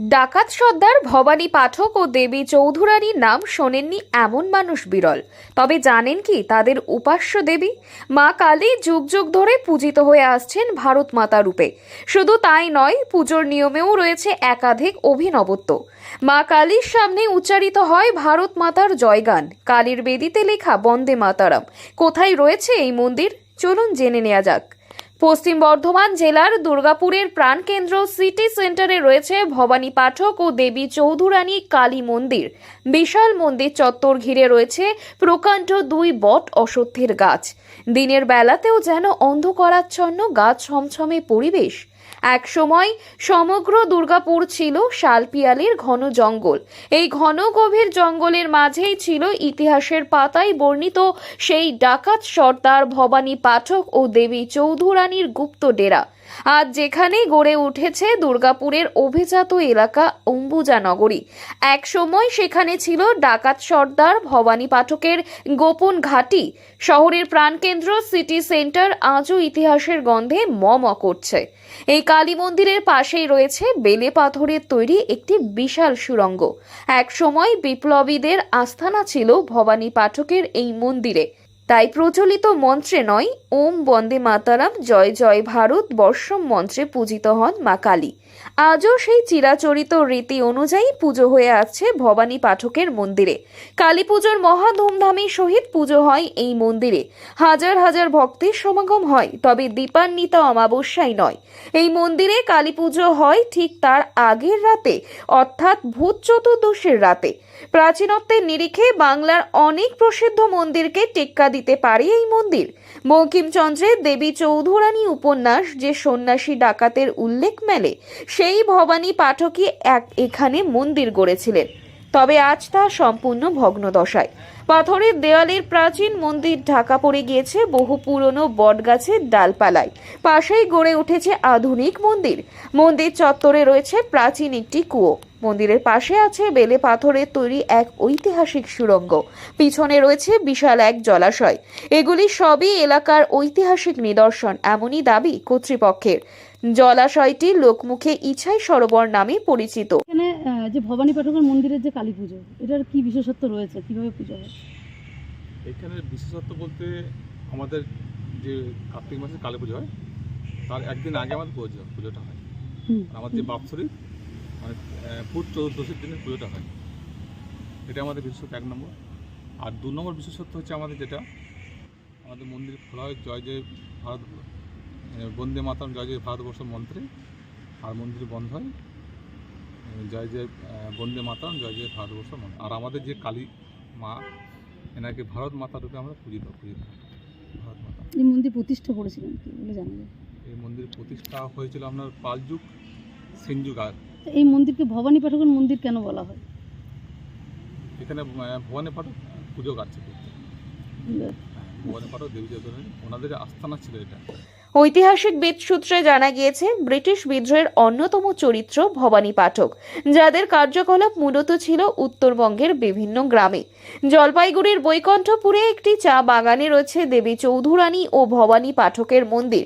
ডাকাত সর্দার, ভবানী পাঠক ও দেবী চৌধুরানীর নাম শোনেননি এমন মানুষ বিরল। তবে জানেন কি তাদের উপাস্য দেবী? মা কালী যুগ যুগ ধরে পূজিত হয়ে আসছেন ভারত মাতা রূপে। শুধু তাই নয়, পুজোর নিয়মেও রয়েছে একাধিক অভিনবত্ব। মা কালীর সামনে উচ্চারিত হয় ভারত মাতার জয়গান। কালীর বেদিতে লেখা বন্দে মাতারাম। কোথায় রয়েছে এই মন্দির? চলুন জেনে নেওয়া যাক। পশ্চিম বর্ধমান জেলার দুর্গাপুরের প্রাণকেন্দ্র সিটি সেন্টারে রয়েছে ভবানী পাঠক ও দেবী চৌধুরানী কালী মন্দির। বিশাল মন্দির চত্বর ঘিরে রয়েছে প্রকাণ্ড দুই বট অসত্যের গাছ। দিনের বেলাতেও যেন অন্ধকারাচ্ছন্ন গাছ ছমছমে পরিবেশ। এক সময় সমগ্র দুর্গাপুর ছিল শালপিয়ালির ঘন জঙ্গল। এই ঘন গভীর জঙ্গলের মাঝেই ছিল ইতিহাসের পাতায় বর্ণিত সেই ডাকাত সর্দার ভবানী পাঠক ও দেবী চৌধুরানীর গুপ্ত ডেরা। আজ যেখানে গড়ে উঠেছে দুর্গাপুরের অভিজাত এলাকা অম্বুজা নগরী। এক সময় সেখানে ছিল ডাকাত সর্দার ভবানী পাঠকের গোপন ঘাঁটি। শহরের প্রাণকেন্দ্র সিটি সেন্টার আজও ইতিহাসের গন্ধে ম ম করছে। এই কালী মন্দিরের পাশেই রয়েছে বেলে পাথরের তৈরি একটি বিশাল সুড়ঙ্গ এক সময় বিপ্লবীদের আস্থানা ছিল ভবানী পাঠকের এই মন্দিরে। তাই প্রচলিত মন্ত্রে নয়, ওম বন্দে মাতারাম, জয় জয় ভারত, বর্ষম মন্ত্রে পূজিত হন মা কালী। আজও সেই চিরাচরিত রীতি অনুযায়ী পুজো হয়ে আসছে ভবানী পাঠকের মন্দিরে। কালী পুজোর মহা ধুমধামের সহিত পুজো হয় এই মন্দিরে। হাজার হাজার ভক্তের সমাগম হয়, তবে দীপান্বিতা অমাবস্যায় নয়। এই মন্দিরে কালী পুজো হয় ঠিক তার আগের রাতে, অর্থাৎ ভূত চতুর্দশীর রাতে। প্রাচীনত্বের নিরিখে বাংলার অনেক প্রসিদ্ধ মন্দিরকে টেক্কা দিতে পারে এই মন্দির। বঙ্কিমচন্দ্রের দেবী চৌধুরানী উপন্যাস যে সন্ন্যাসী ডাকাতের উল্লেখ মেলে, সেই ভবানী পাঠকই এক এখানে মন্দির গড়েছিলেন। তবে আজ তা সম্পূর্ণ ভগ্নদশায়। পাথরের দেওয়ালের প্রাচীন মন্দির ঢাকা পড়ে গিয়েছে বহু পুরনো বটগাছের ডালপালায়। পাশেই গড়ে উঠেছে আধুনিক মন্দির। মন্দির চত্বরে রয়েছে প্রাচীন একটি কুয়ো। মন্দিরের পাশে আছে বেলে পাথরের তৈরি এক ঐতিহাসিক সুড়ঙ্গ পিছনে রয়েছে বিশাল এক জলাশয়। এগুলি সবই এলাকার ঐতিহাসিক নিদর্শন এমনই দাবি কর্তৃপক্ষের। জলাশয়টি লোকমুখে ইছাই সরোবর নামে পরিচিত। এখানে যে ভবানী পাঠকের মন্দিরের যে কালী পুজো এটার কি বিশেষত্ব রয়েছে? কীভাবে পুজো হয়? এখানে বিশেষত্ব বলতে আমাদের যে কার্তিক মাসে কালী পুজো হয় তার একদিন আগে আমাদের পুজো পুজোটা হয়। আমাদের যে বাৎসরিক মানে ফুট চতুর্দশীর দিনে পুজোটা হয়। এটা আমাদের বিশেষত্ব এক নম্বর। আর দু নম্বর বিশেষত্ব হচ্ছে আমাদের যেটা আমাদের মন্দির খোলা হয় জয় জয় ভারত বন্দে মাতাম জয় জয় ভারতবর্ষ মন্ত্রে। আর মন্দির বন্ধ হয় জয় জয় বন্দে মাতাম জয় জয় ভারতবর্ষ মন্ত্র। আর আমাদের যে কালী মা এনাকে ভারত মাতা রূপে আমরা পূজিত পূজিত ভারত মাতা। এই মন্দির প্রতিষ্ঠা করেছিলেন কি বলে জানা যায়? এই মন্দির প্রতিষ্ঠা হয়েছিল আপনার পাল যুগ সেন যুগ আর এই মন্দিরকে ভবানী পাঠকের মন্দির কেন বলা হয়? এখানে ভবানী পাঠক পুজো কাটছে। ভবানী পাঠক দেবী ওনাদের আস্থানা ছিল এটা। ঐতিহাসিক বেদ সূত্রে জানা গিয়েছে, ব্রিটিশ বিদ্রোহের অন্যতম চরিত্র ভবানী পাঠক, যাদের কার্যকলাপ মূলত ছিল উত্তরবঙ্গের বিভিন্ন গ্রামে। জলপাইগুড়ির বৈকণ্ঠপুরে একটি চা বাগানে রয়েছে দেবী চৌধুরানী ও ভবানী পাঠকের মন্দির।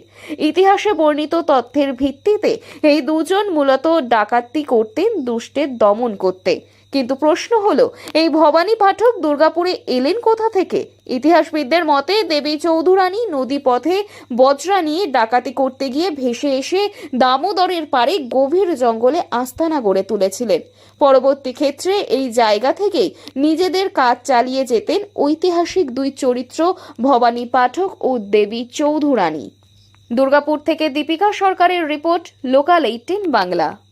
ইতিহাসে বর্ণিত তথ্যের ভিত্তিতে এই দুজন মূলত ডাকাতি করতেন, দুষ্টের দমন করতে। কিন্তু প্রশ্ন হলো, এই ভবানী পাঠক দুর্গাপুরে এলেন কোথা থেকে? ইতিহাসবিদদের মতে, দেবী চৌধুরানী নদী পথে বজ্রা নিয়ে ডাকাতি করতে গিয়ে ভেসে এসে দামোদরের পারে গভীর জঙ্গলে আস্তানা গড়ে তুলেছিলেন। পরবর্তী ক্ষেত্রে এই জায়গা থেকেই নিজেদের কাজ চালিয়ে যেতেন ঐতিহাসিক দুই চরিত্র, ভবানী পাঠক ও দেবী চৌধুরানী। দুর্গাপুর থেকে দীপিকা সরকারের রিপোর্ট, লোকাল এইটিন বাংলা।